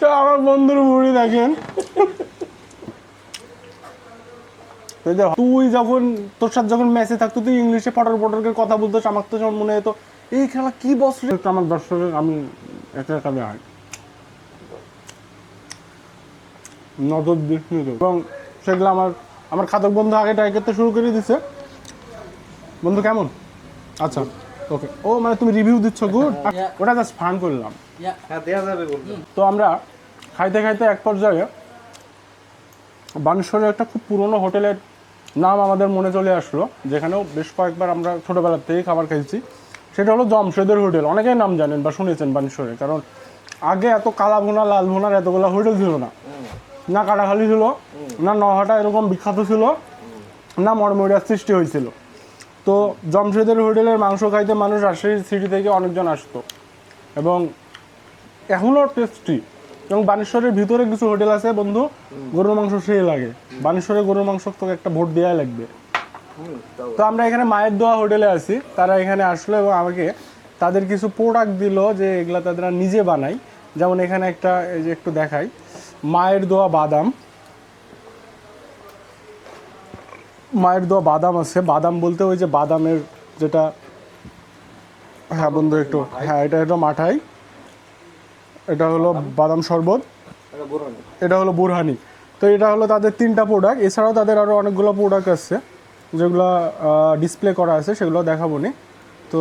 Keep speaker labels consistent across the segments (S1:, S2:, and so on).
S1: তো আমার বন্ধুর বুড়ি দেখেন। তুই যখন, তোর সাথে যখন ম্যাচে থাকতো, তুই ইংলিশে পটর পটরকে কথা বলতো আমার তো যখন মনে হতো, এই খেলা কি তো আমার দর্শকের, আমি একা একা হয় নজর দিস এবং সেগুলো আমার আমার খাতক বন্ধু আগে ট্রাই করতে শুরু করে দিছে। বন্ধু কেমন? আচ্ছা। ওকে ও মানে তুমি রিভিউ দিচ্ছ গুড ওটা জাস্ট ফান করলাম।
S2: হ্যাঁ
S1: তো আমরা খাইতে খাইতে এক পর্যায়ে বানেশ্বরের একটা খুব পুরনো হোটেলের নাম আমাদের মনে চলে আসলো যেখানেও বেশ কয়েকবার আমরা ছোটোবেলার থেকেই খাবার খাইছি সেটা হলো জমশেদের হোটেল। অনেকেই নাম জানেন বা শুনেছেন বানেশ্বরে কারণ আগে এত কালা ভোনা লাল ভোনার এতগুলো হোটেল ছিল না। না কাটাখালি ছিল না নহাটা এরকম বিখ্যাত ছিল না মরমরিয়ার সৃষ্টি হয়েছিল। তো জমশেদের হোটেলের মাংস খাইতে মানুষ রাজশাহী সিটি থেকে অনেকজন আসতো। এবং এখনও টেস্টি এবং বানেশ্বরের ভিতরে কিছু হোটেল আছে বন্ধু, গরুর মাংস সেই লাগে। বানেশ্বরের গরুর মাংস তোকে একটা ভোট দেওয়াই লাগবে। তো আমরা এখানে মায়ের দোয়া হোটেলে আছি। তারা এখানে আসলো এবং আমাকে তাদের কিছু প্রোডাক্ট দিল যে এগুলা তারা নিজে বানায়। যেমন এখানে একটা, এই যে একটু দেখাই। মায়ের দোয়া বাদাম। মায়ের দোয়া বাদাম আছে। বাদাম বলতে ওই যে বাদামের যেটা হ্যাঁ বন্ধু একটু হ্যাঁ এটা হলো মাঠাই। এটা হলো বাদাম শরবত।
S2: এটা
S1: এটা হলো বুরহানি। তো এটা হলো তাদের তিনটা প্রোডাক্ট এছাড়াও তাদের আরও অনেকগুলো প্রোডাক্ট আছে যেগুলো ডিসপ্লে করা আছে সেগুলো দেখাবো নি। তো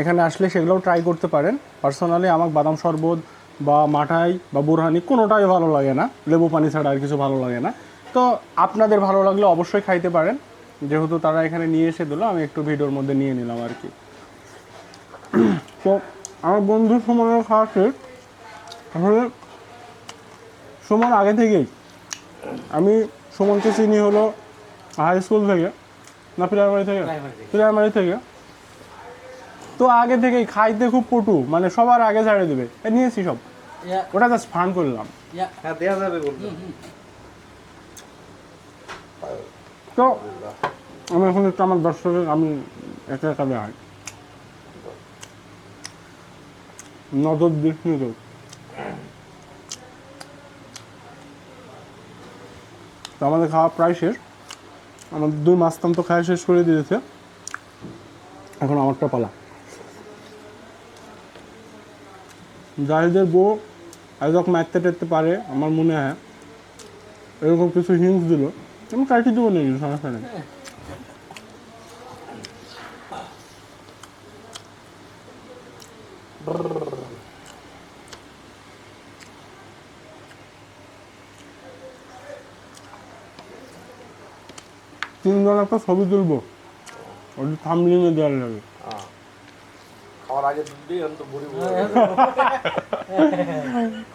S1: এখানে আসলে সেগুলোও ট্রাই করতে পারেন। পার্সোনালি আমার বাদাম শরবত বা মাঠাই বা বুরহানি কোনোটাই ভালো লাগে না। লেবু পানি ছাড়া আর কিছু ভালো লাগে না। তো আপনাদের ভালো লাগলে অবশ্যই খাইতে পারেন। যেহেতু তারা এখানে নিয়ে এসে দিল আমি একটু ভিডিওর মধ্যে নিয়ে নিলাম আর কি। তো আমার বন্ধুর সময় খাওয়া শেষ। আসলে সুমন আগে থেকেই আমি সুমনকে চিনি হলো হাই স্কুল থেকে না প্রাইমারি থেকে? প্রাইমারি থেকে। তো আগে থেকেই খাইতে খুব পটু মানে সবার আগে ছাড়ে দেবে। নিয়েছি সব। ওটা জাস্ট ফান করলাম।
S2: হ্যাঁ দেওয়া যাবে বলতো।
S1: তো আমি এখন একটু আমার দর্শকের, আমি একা একা হয় নজর দিস নি তো। আমাদের খাওয়া প্রায় শেষ। আমাদের দুই মাস্তান তো খাওয়া শেষ করে দিয়েছে। এখন আমারটা পালা। জাহিদের বউ আজক মারতে টারতে পারে, আমার মনে হয়। এরকম কিছু হিংস দিল। আমি কাটি দেবো নাকি সমস্যা নেই তিনজন একটা ছবি তুলবো ওটা থামলিংয়ে দেওয়ার লাগে
S2: তো বুড়ি বুড়ি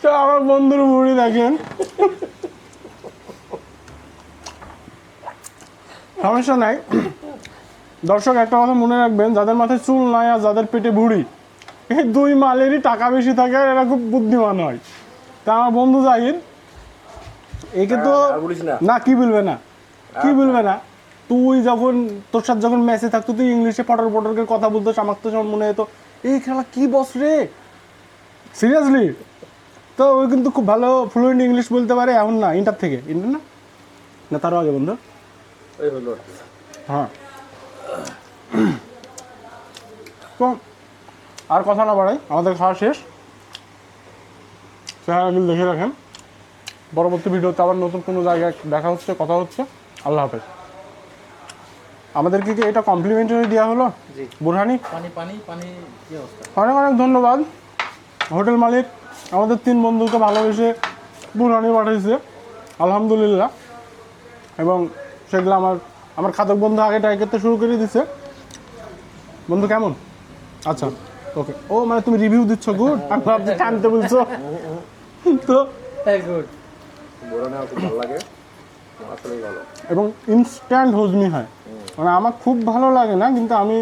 S1: তো আমার বন্ধুর বুড়ি দেখেন সমস্যা নাই। দর্শক একটা কথা মনে রাখবেন যাদের মাথায় চুল নাই আর যাদের পেটে ভুড়ি এই দুই মালেরই টাকা বেশি থাকে আর এরা খুব বুদ্ধিমান হয়। তা আমার বন্ধু জাহিদ একে তো
S2: না।
S1: না কি বলবে না? কি বলবে না। তুই যখন তোর সাথে যখন ম্যাচে থাকতো তুই ইংলিশে পটর পটরকে কথা বলতো আমার তো যখন মনে হতো এই খেলা কি বস রে? সিরিয়াসলি তো ওই কিন্তু খুব ভালো ফ্লুয়েন্ট ইংলিশ বলতে পারে এখন না ইন্টার থেকে। ইন্টার না? না তারও আগে বন্ধু।
S2: ওই হলো আর কি।
S1: হ্যাঁ। তো আর কথা না বাড়াই আমাদের খাওয়া শেষ। গিল দেখে রাখেন। পরবর্তী ভিডিওতে আবার নতুন কোনো জায়গায় দেখা হচ্ছে কথা হচ্ছে। আল্লাহ হাফেজ। আমাদেরকে কি এটা কমপ্লিমেন্টারি দেওয়া হলো? বুরহানি?
S3: অবস্থা?
S1: অনেক অনেক ধন্যবাদ। হোটেল মালিক আমাদের তিন বন্ধুকে ভালোবেসে বুরহানি পাঠিয়েছে। আলহামদুলিল্লাহ। এবং সেগুলো আমার আমার খাতক বন্ধু আগে ট্রাই করতে শুরু করে দিছে। বন্ধু কেমন? আচ্ছা ওকে। ও মানে তুমি রিভিউ দিচ্ছ গুড আমি ভাবছি টানতে বলছো। তো
S3: গুড
S1: এবং ইনস্ট্যান্ট হজমি হয়। মানে আমার খুব ভালো লাগে না, কিন্তু আমি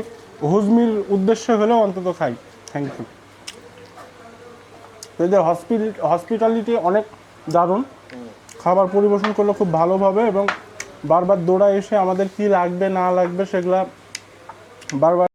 S1: হজমির উদ্দেশ্যে হলেও অন্তত খাই। থ্যাংক ইউ এদের হসপিটাল হসপিটালিটি অনেক দারুণ। খাবার পরিবেশন করলে খুব ভালোভাবে এবং বারবার দৌড়া এসে আমাদের কি লাগবে না লাগবে সেগুলা বারবার